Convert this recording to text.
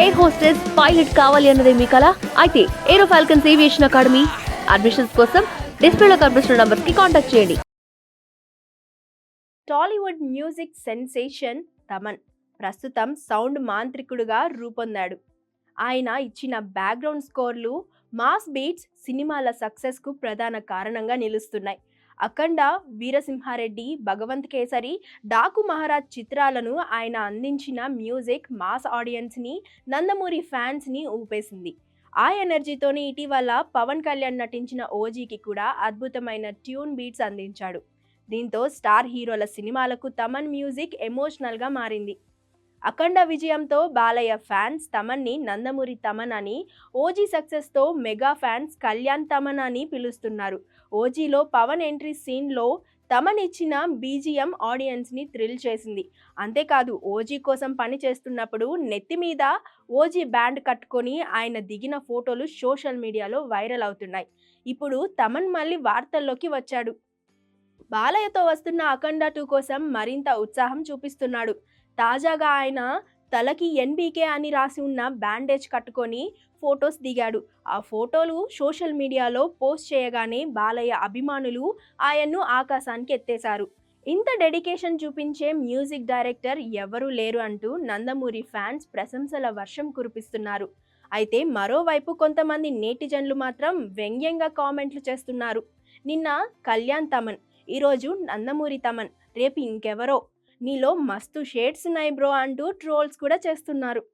Air hostess pilot కావాలి అన్నదే మీ కళ అయితే Aero Falcons Aviation Academy admissions కోసం డిస్ప్లేలో కనిపిస్తున్న నంబర్స్కి కాంటాక్ట్ చేయండి. టాలీవుడ్ మ్యూజిక్ సెన్సేషన్ తమన్ ప్రస్తుతం సౌండ్ మాంత్రికుడుగా రూపొందాడు. ఆయన ఇచ్చిన బ్యాక్గ్రౌండ్ స్కోర్లు మాస్ బీట్స్ సినిమాల సక్సెస్కు ప్రధాన కారణంగా నిలుస్తున్నాయి. అఖండ వీరసింహారెడ్డి భగవంత్ కేసరి డాకు మహారాజ్ చిత్రాలను ఆయన అందించిన మ్యూజిక్ మాస్ ఆడియన్స్ని నందమూరి ఫ్యాన్స్ని ఊపేసింది. ఆ ఎనర్జీతోనే ఇటీవల పవన్ కళ్యాణ్ నటించిన ఓజీకి కూడా అద్భుతమైన ట్యూన్ బీట్స్ అందించాడు. దీంతో స్టార్ హీరోల సినిమాలకు తమన్ మ్యూజిక్ ఎమోషనల్గా మారింది. అఖండ విజయంతో బాలయ్య ఫ్యాన్స్ తమన్ని నందమూరి తమన్ అని ఓజీ సక్సెస్తో మెగా ఫ్యాన్స్ కళ్యాణ్ తమన్ అని పిలుస్తున్నారు. ఓజీలో పవన్ ఎంట్రీ సీన్లో తమన్ ఇచ్చిన బీజిఎం ఆడియన్స్ని థ్రిల్ చేసింది. అంతేకాదు ఓజీ కోసం పని చేస్తున్నప్పుడు నెత్తి మీద ఓజీ బ్యాండ్ కట్టుకొని ఆయన దిగిన ఫోటోలు సోషల్ మీడియాలో వైరల్ అవుతున్నాయి. ఇప్పుడు తమన్ మళ్ళీ వార్తల్లోకి వచ్చాడు. బాలయ్యతో వస్తున్న అఖండ టూ కోసం మరింత ఉత్సాహం చూపిస్తున్నాడు. తాజాగా ఆయన తలకి ఎన్బీకే అని రాసి ఉన్న బ్యాండేజ్ కట్టుకొని ఫొటోస్ దిగాడు. ఆ ఫోటోలు సోషల్ మీడియాలో పోస్ట్ చేయగానే బాలయ్య అభిమానులు ఆయన్ను ఆకాశానికి ఎత్తేశారు. ఇంత డెడికేషన్ చూపించే మ్యూజిక్ డైరెక్టర్ ఎవరూ లేరు అంటూ నందమూరి ఫ్యాన్స్ ప్రశంసల వర్షం కురిపిస్తున్నారు. అయితే మరోవైపు కొంతమంది నేటిజన్లు మాత్రం వ్యంగ్యంగా కామెంట్లు చేస్తున్నారు. నిన్న కళ్యాణ్ తమన్ ఈరోజు నందమూరి తమన్ రేపు ఇంకెవరో? నీలో మస్తు షేడ్స్ ఉన్నాయి బ్రో అంటూ ట్రోల్స్ కూడా చేస్తున్నారు.